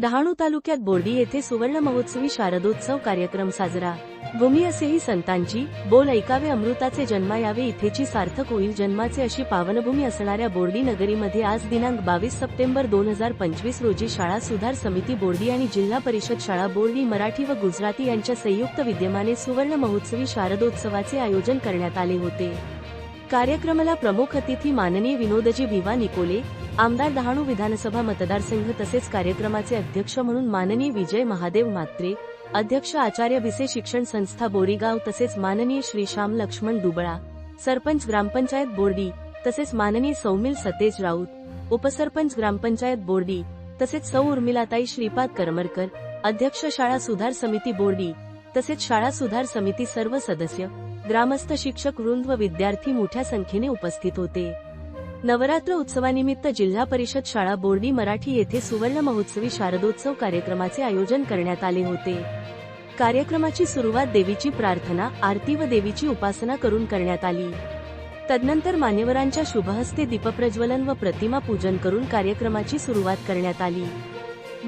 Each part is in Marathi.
डहाणू तालुक्यात बोर्डी येथे सुवर्ण महोत्सवी शारदोत्सव कार्यक्रम साजरा. भूमी असेही संतांची बोल ऐकावे अमृताचे जन्मा यावे इथेची सार्थक होईल जन्माचे अशी पावनभूमी असणाऱ्या बोर्डी नगरीमध्ये आज दिनांक बावीस सप्टेंबर दोन हजार पंचवीस रोजी शाळा सुधार समिती बोर्डी आणि जिल्हा परिषद शाळा बोर्डी मराठी व गुजराती यांच्या संयुक्त विद्यमाने सुवर्ण महोत्सवी शारदोत्सवाचे आयोजन करण्यात आले होते. कार्यक्रमाला प्रमुख अतिथी माननीय विनोदजी भिवा निकोले आमदार डहाणू विधानसभा मतदारसंघ तसेच कार्यक्रमाचे अध्यक्ष म्हणून माननीय विजय महादेव म्हात्रे अध्यक्ष आचार्य भिसे शिक्षण संस्था बोरीगाव तसेच माननीय श्री श्याम लक्ष्मण दुबळा सरपंच ग्रामपंचायत बोर्डी तसेच माननीय सौमिल सतेज राऊत उपसरपंच ग्रामपंचायत बोर्डी तसेच सौ उर्मिलाताई श्रीपाद करमरकर अध्यक्ष शाळा सुधार समिती बोर्डी तसेच शाळा सुधार समिती सर्व सदस्य ग्रामस्थ शिक्षक वृंद व विद्यार्थी मोठ्या संख्येने उपस्थित होते. नवरात्र उत्सवानिमित्त जिल्हा परिषद शाळा बोर्डी मराठी येथे सुवर्ण महोत्सवी शारदोत्सव कार्यक्रमाचे आयोजन करण्यात आले होते. कार्यक्रमाची सुरुवात देवीची प्रार्थना आरती व देवीची उपासना करून करण्यात आली. तदनंतर मान्यवरांच्या शुभहस्ते दीपप्रज्वलन व प्रतिमा पूजन करून कार्यक्रमाची सुरुवात करण्यात आली.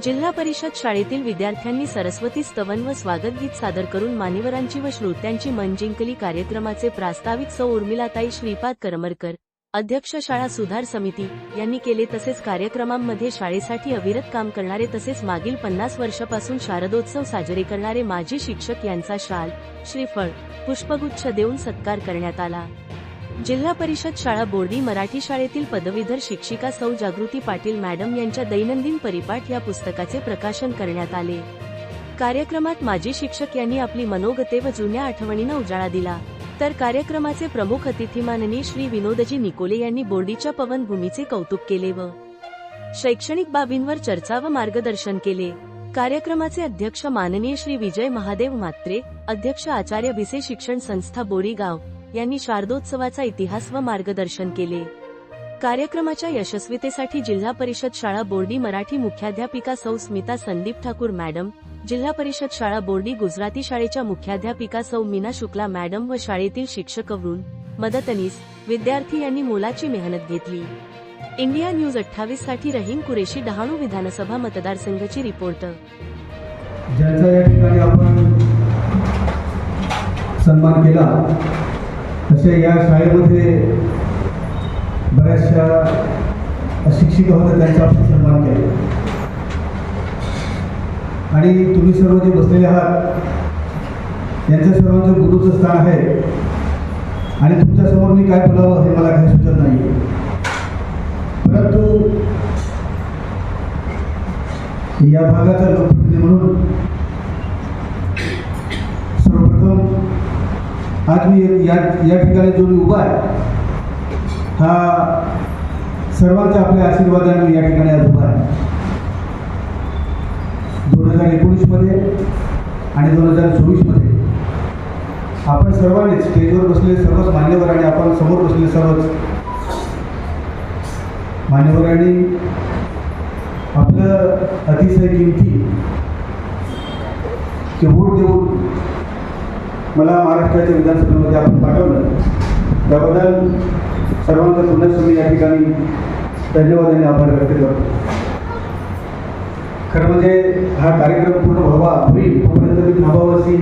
जिल्हा परिषद शाळेतील विद्यार्थ्यांनी सरस्वती स्तवन व स्वागत गीत सादर करून मान्यवरांची व श्रोत्यांची मन जिंकली कार्यक्रमाचे प्रास्ताविक सौ उर्मिलाताई श्रीपाद करमरकर अध्यक्ष शाळा सुधार समिती यांनी केले तसेच कार्यक्रमांमध्ये शाळेसाठी अविरत काम करणारे तसेच मागील पन्नास वर्षापासून शारदोत्सव साजरे करणारे माजी शिक्षक यांचा शाल श्रीफळ पुष्पगुच्छ देऊन सत्कार करण्यात आला. जिल्हा परिषद शाळा बोर्डी मराठी शाळेतील पदवीधर शिक्षिका सौ जागृती पाटील मॅडम यांच्या दैनंदिन परिपाठ या पुस्तकाचे प्रकाशन करण्यात आले. कार्यक्रमात माजी शिक्षक यांनी आपली मनोगते व जुन्या आठवणींना उजाळा दिला. तर कार्यक्रमाचे प्रमुख अतिथी माननीय श्री विनोदजी निकोले यांनी बोर्डीच्या पवनभूमीचे कौतुक केले व शैक्षणिक बाबींवर चर्चा व मार्गदर्शन केले. कार्यक्रमाचे अध्यक्ष माननीय श्री विजय महादेव म्हात्रे अध्यक्ष आचार्य भिसे शिक्षण संस्था बोरीगाव यांनी शारदोत्सवाचा इतिहास व मार्गदर्शन केले. कार्यक्रमाच्या यशस्वीतेसाठी जिल्हा परिषद शाळा बोर्डी मराठी मुख्याध्यापिका सौ स्मिता संदीप ठाकूर मॅडम जिल्हा परिषद शाळा बोर्डी गुजराती शाळेच्या मुख्याध्यापिका सौ मीना शुक्ला मॅडम व शाळेतील शिक्षक वृंद मदतनीस विद्यार्थी यांनी मोलाची मेहनत घेतली. इंडिया न्यूज अठ्ठावीससाठी रहीम कुरेशी डहाणू विधानसभा मतदारसंघाची रिपोर्ट. ज्याचा या ठिकाणी आपण सन्मान केला तसे या शाळेमध्ये बऱ्याचशा शिक्षिका होत्या त्यांचा आपण सन्मान केला. आणि तुम्ही सर्व जे बसलेले आहात यांच्या सर्वांचं गुरुचं स्थान आहे. आणि तुमच्यासमोर मी काय बोलावं हे मला काही सुचत नाही. परंतु या भागाचा लोकप्रतिनिधी म्हणून सर्वप्रथम आज मी या या ठिकाणी जो मी उभा आहे हा सर्वांच्या आपल्या आशीर्वादाने मी या ठिकाणी आज उभा आहे. हजार एकोणीसमध्ये आणि दोन हजार चोवीसमध्ये आपण सर्वांनी स्टेजवर बसलेले सर्वच मान्यवर आणि आपण समोर बसलेले सर्वच मान्यवरांनी आपलं अतिशय किमती ते वोट देऊन मला महाराष्ट्राच्या विधानसभेमध्ये आपण पाठवलं. त्याबद्दल सर्वांचा पुन्हा मी या ठिकाणी धन्यवाद आणि आभार व्यक्त करतो. खरं म्हणजे हा कार्यक्रम पूर्ण व्हावा होईल. तोपर्यंत मी थांबावं अशी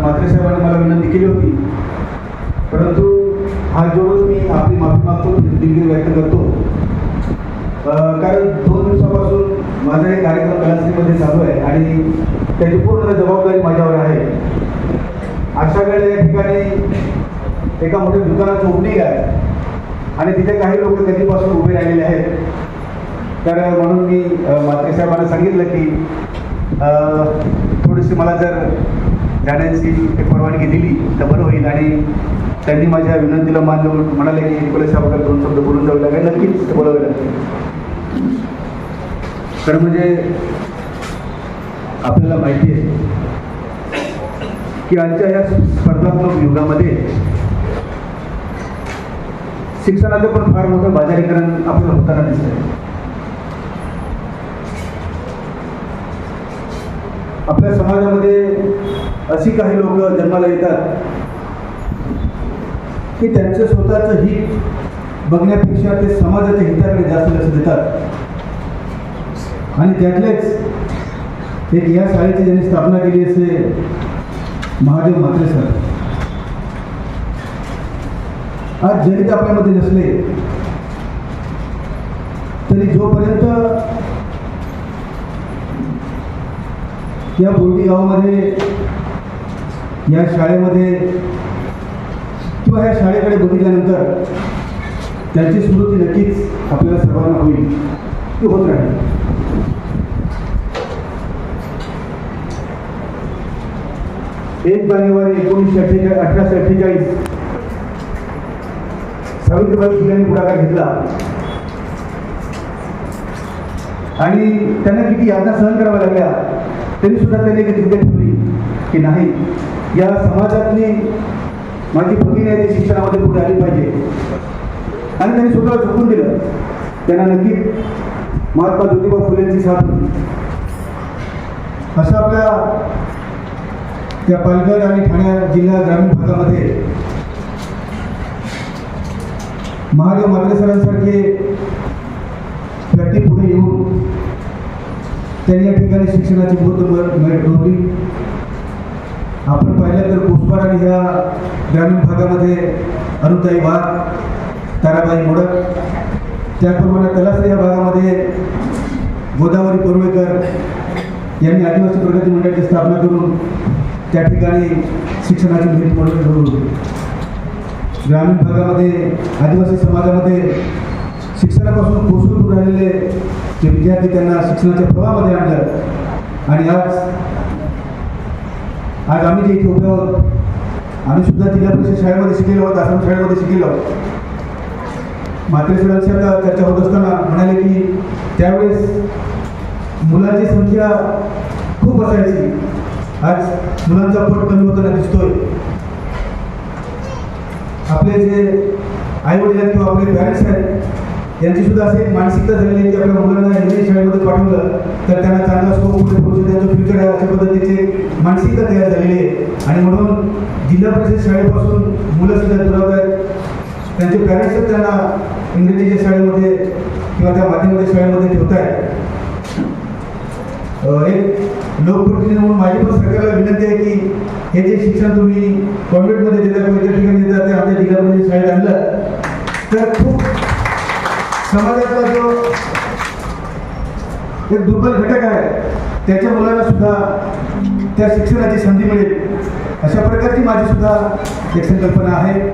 मात्रे साहेबांनी मला विनंती केली होती. परंतु हा जोडून मी आपली माफी मागतो दिलगिरी व्यक्त करतो. कारण दोन दिवसापासून माझा हे कार्यक्रम कलाश्रीमध्ये चालू आहे आणि त्याची पूर्ण जबाबदारी माझ्यावर आहे. अशा वेळेला या ठिकाणी एका मोठ्या दुकानाचं ओपनिंग आहे. आणि तिथे काही लोक कधीपासून उभे राहिलेले आहेत. तर म्हणून मी अं, म्हात्रे साहेबांना सांगितलं की अं, थोडीशी मला जर जाण्याची एक परवानगी दिली तर बरं होईल. आणि त्यांनी माझ्या विनंतीला मान देऊन म्हणाले की निकोले साहेबांकडे दोन शब्द बोलून जाऊ लागेल. नक्कीच बोलावे लागेल तर म्हणजे आपल्याला माहिती आहे की आजच्या या स्पर्धात्मक युगामध्ये शिक्षणाचं पण फार मोठं बाजारीकरण आपल्याला होताना दिसतंय. आपल्या समाजामध्ये अशी काही लोक जन्माला येतात की त्यांचं स्वतःचं हित बघण्यापेक्षा ते समाजाच्या हिताकडे जास्त लक्ष देतात. आणि त्यातलेच एक या शाळेची ज्यांनी स्थापना केली असे महादेव म्हात्रे सर. आज जरी ते आपल्यामध्ये नसले तरी जोपर्यंत या बोटी गावामध्ये या शाळेमध्ये किंवा ह्या शाळेकडे बघितल्यानंतर त्यांची स्मृती नक्कीच आपल्याला सर्वांना होईल. ती होत राहील. एक जानेवारी एकोणीसशे अठ्ठेचाळीस अठराशे अठ्ठेचाळीस सावित्रीबाई फुलेंनी पुढाकार घेतला. आणि त्यांना किती यातना सहन कराव्या लागल्या. तरी सुद्धा त्यांनी एक ठेवली की नाही. या समाजातली माझी भगिनी आहे ती शिक्षणामध्ये पुढे आली पाहिजे. आणि त्यांनी स्वतः झोपून दिलं. त्यांना नक्की महात्मा ज्योतिबा फुलेंची साथ होती. असं आपल्या त्या पालघर आणि ठाणे जिल्हा ग्रामीण भागामध्ये महादेव मात्रे सरांसारखे व्यक्ती पुढे येऊन त्यांनी या ठिकाणी शिक्षणाची मूर्त जोडली आपण पाहिलं तर कोसपाड आणि ह्या ग्रामीण भागामध्ये अनुताई वाघ ताराबाई मोडक त्याचप्रमाणे तलासरी या भागामध्ये गोदावरी कोरवेकर यांनी आदिवासी प्रगती मंडळाची स्थापना करून त्या ठिकाणी शिक्षणाची भेट म्हणून ठरवली ग्रामीण भागामध्ये आदिवासी समाजामध्ये शिक्षणापासून कोसळून राहिलेले जे विद्यार्थी त्यांना शिक्षणाच्या प्रवाहामध्ये आणलं. आणि आज आज आम्ही जे इथे उभे आहोत आम्ही सुद्धा जिल्हा परिषद शाळेमध्ये शिकलेलो आहोत आसाम शाळेमध्ये शिकलेलो आहोत. मात्र सरांशी चर्चा होत असताना म्हणाले की त्यावेळेस मुलांची संख्या खूप असायची. आज मुलांचा पट कमी होताना दिसतोय. आपले जे आई वडील आहेत किंवा आपले पॅरेंट्स आहेत यांची सुद्धा अशी एक मानसिकता झालेली आहे की आपल्या मुलांना इंग्लिश शाळेमध्ये पाठवलं तर त्यांना चांगला स्कोप पुढे पोहोचेल त्यांचं फ्युचर आहे अशा पद्धतीची मानसिकता तयार झालेली आहे. आणि म्हणून जिल्हा परिषद शाळेपासून मुलं सुद्धा दुरावत आहेत. त्यांचे पॅरेंट्सच त्यांना इंग्रजीच्या शाळेमध्ये किंवा त्या माध्यमाच्या शाळेमध्ये ठेवत आहेत. एक लोकप्रतिनिधी म्हणून माझी पण सरकारला विनंती आहे की हे जे शिक्षण तुम्ही कॉन्व्हेंटमध्ये देता किंवा इतर ठिकाणी देता ते आमच्या जिल्ह्यामध्ये शाळेत आणलं. तर खूप समाजातला जो एक दुर्बल घटक आहे त्याच्या मुलांना सुद्धा त्या शिक्षणाची संधी मिळेल. अशा प्रकारची माझी सुद्धा एक संकल्पना आहे.